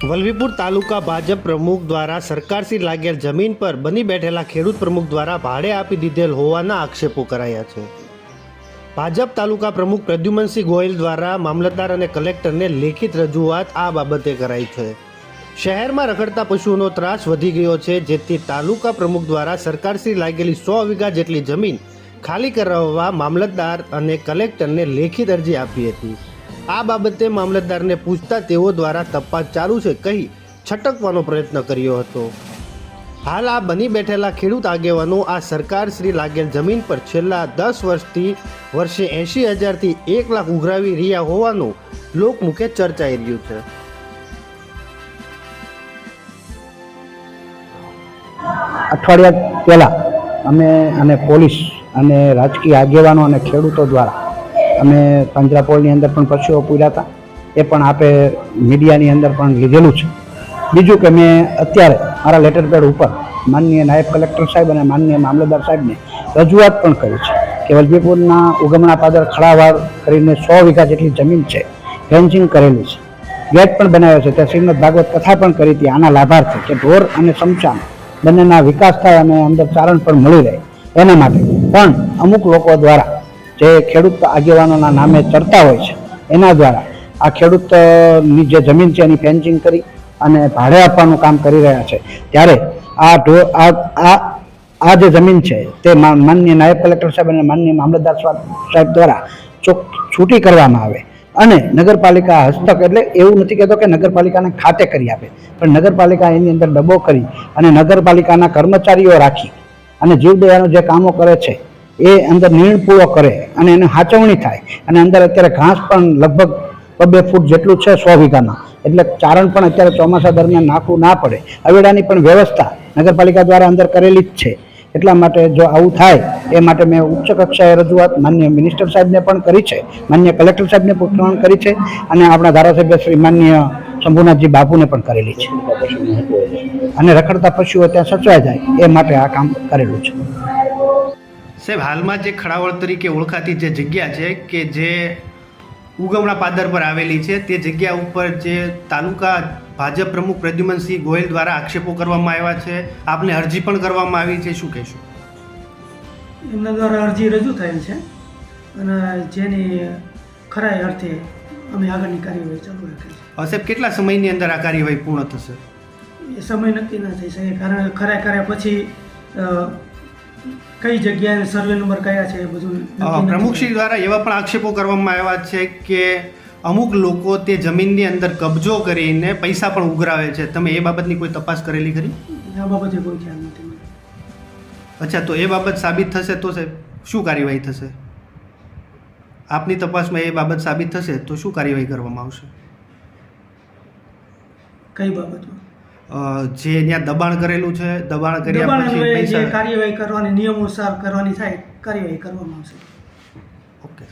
વલભીપુર તાલુકા ભાજપ પ્રમુખ દ્વારા સરકારથી લાગેલ જમીન પર બની બેઠેલા ખેડૂત પ્રમુખ દ્વારા ભાડે આપી દીધેલ હોવાના આક્ષેપો કરાયા છે. ભાજપ તાલુકા પ્રમુખ પ્રદ્યુમનસિંહ ગોયલ દ્વારા મામલતદાર અને કલેક્ટરને લેખિત રજૂઆત આ બાબતે કરાઈ છે. શહેરમાં રખડતા પશુઓનો ત્રાસ વધી ગયો છે, જેથી તાલુકા પ્રમુખ દ્વારા સરકારશ્રી લાગેલી સો વીઘા જેટલી જમીન ખાલી કરાવવા મામલતદાર અને કલેક્ટરને લેખિત અરજી આપી હતી. આ બાબતે મામલતદારને પૂછતા તેઓ દ્વારા તપાસ ચાલુ છે કહી છટકવાનો પ્રયત્ન કર્યો હતો. હાલ આ બની બેઠેલા ખેડૂત આગેવાનો આ સરકાર શ્રી લાગેલ જમીન પર છેલ્લા દસ વર્ષથી વર્ષે એંશી હજારથી એક લાખ ઉઘરાવી રહ્યા હોવાનું લોકમુખે ચર્ચાઈ રહ્યું છે. અઠવાડિયા પહેલાં અમે અને પોલીસ અને રાજકીય આગેવાનો અને ખેડૂતો દ્વારા અમે પાંજરાપોળની અંદર પણ પશુઓ પૂર્યા હતા. એ પણ આપે મીડિયાની અંદર પણ લીધેલું છે. બીજું કે મેં અત્યારે મારા લેટર પેડ ઉપર માનનીય નાયબ કલેક્ટર સાહેબ અને માનનીય મામલતદાર સાહેબને રજૂઆત પણ કરી છે કે વલભીપુરના ઉગમણા પાદર ખડાવાડ કરીને સો વીઘા જેટલી જમીન છે ફેન્સિંગ કરેલી છે. ગેટ પણ બનાવ્યો છે. ત્યાં શ્રીમદ ભાગવત કથા પણ કરી હતી. આના લાભાર્થે કે ઢોર અને સમશાન બંનેના વિકાસ થાય અને અંદર ચારણ પણ મળી રહે એના માટે. પણ અમુક લોકો દ્વારા જે ખેડૂત આગેવાનોના નામે ચડતા હોય છે, એના દ્વારા આ ખેડૂતની જે જમીન છે એની ફેન્સિંગ કરી અને ભાડે આપવાનું કામ કરી રહ્યા છે. ત્યારે આ આ આ જે જમીન છે, તે માનનીય નાયબ કલેક્ટર સાહેબ અને માનનીય મામલતદાર સાહેબ દ્વારા ચોક, છૂટી કરવામાં આવે અને નગરપાલિકા હસ્તક એટલે એવું નથી કહેતો કે નગરપાલિકાને ખાતે કરી આપે, પણ નગરપાલિકા એની અંદર ડબ્બો કરી અને નગરપાલિકાના કર્મચારીઓ રાખી અને જીવદયાનું જે કામો કરે છે એ અંદર નિર્ણપૂર્વક કરે અને એને હાચવણી થાય. અને અંદર અત્યારે ઘાસ પણ લગભગ બબે ફૂટ જેટલું છે સો વીઘામાં એટલે ચારણ પણ અત્યારે ચોમાસા દરમિયાન નાખવું ના પડે. અવેડાની પણ વ્યવસ્થા નગરપાલિકા દ્વારા અંદર કરેલી જ છે. એટલા માટે જો આવું થાય, એ માટે મેં ઉચ્ચ કક્ષાએ રજૂઆત માન્ય મિનિસ્ટર સાહેબને પણ કરી છે. માન્ય કલેક્ટર સાહેબને પણ કરી છે. અને આપણા ધારાસભ્ય શ્રી માન્ય શંભુનાથજી બાપુને પણ કરેલી છે. અને રખડતા પશુઓ ત્યાં સચવાઈ જાય, એ માટે આ કામ કરેલું છે. સાહેબ હાલમાં જે ખડાવળ તરીકે ઓળખાતી જે જગ્યા છે કે જે ઉગમણા પાદર પર આવેલી છે તે જગ્યા ઉપર જે તાલુકા ભાજપ પ્રમુખ પ્રદ્યુમનસિંહ ગોયલ દ્વારા આક્ષેપો કરવામાં આવ્યા છે. આપને અરજી પણ કરવામાં આવી છે શું કહેશો? એમના દ્વારા અરજી રજૂ થયેલ છે અને જેની ખરાઈ અર્થે અમે આગળની કાર્યવાહી ચાલુ રાખી છે. સાહેબ કેટલા સમયની અંદર આ કાર્યવાહી પૂર્ણ થશે? એ સમય નક્કી ના થઈ શકે કારણ ખરાઈ કર્યા પછી કઈ જગ્યાએ સર્વે નંબર કયા છે એ બધું પ્રમુખશ્રી દ્વારા એવા પણ આક્ષેપો કરવામાં આવ્યા છે કે અમુક લોકો તે જમીનની અંદર કબજો કરીને પૈસા પણ ઉઘરાવે છે. તમે એ બાબતની કોઈ તપાસ કરેલી ખરી? આ બાબતે કોઈ ખ્યાલ નથી અચ્છા તો એ બાબત સાબિત થશે તો સાહેબ શું કાર્યવાહી થશે? આપની તપાસમાં એ બાબત સાબિત થશે તો શું કાર્યવાહી કરવામાં આવશે? કઈ બાબતમાં? જે ત્યાં દબાણ કરેલું છે દબાણ કર્યા પછી કાર્યવાહી કરવાની નિયમો અનુસાર કરવાની થાય કાર્યવાહી કરવામાં આવશે. ઓકે.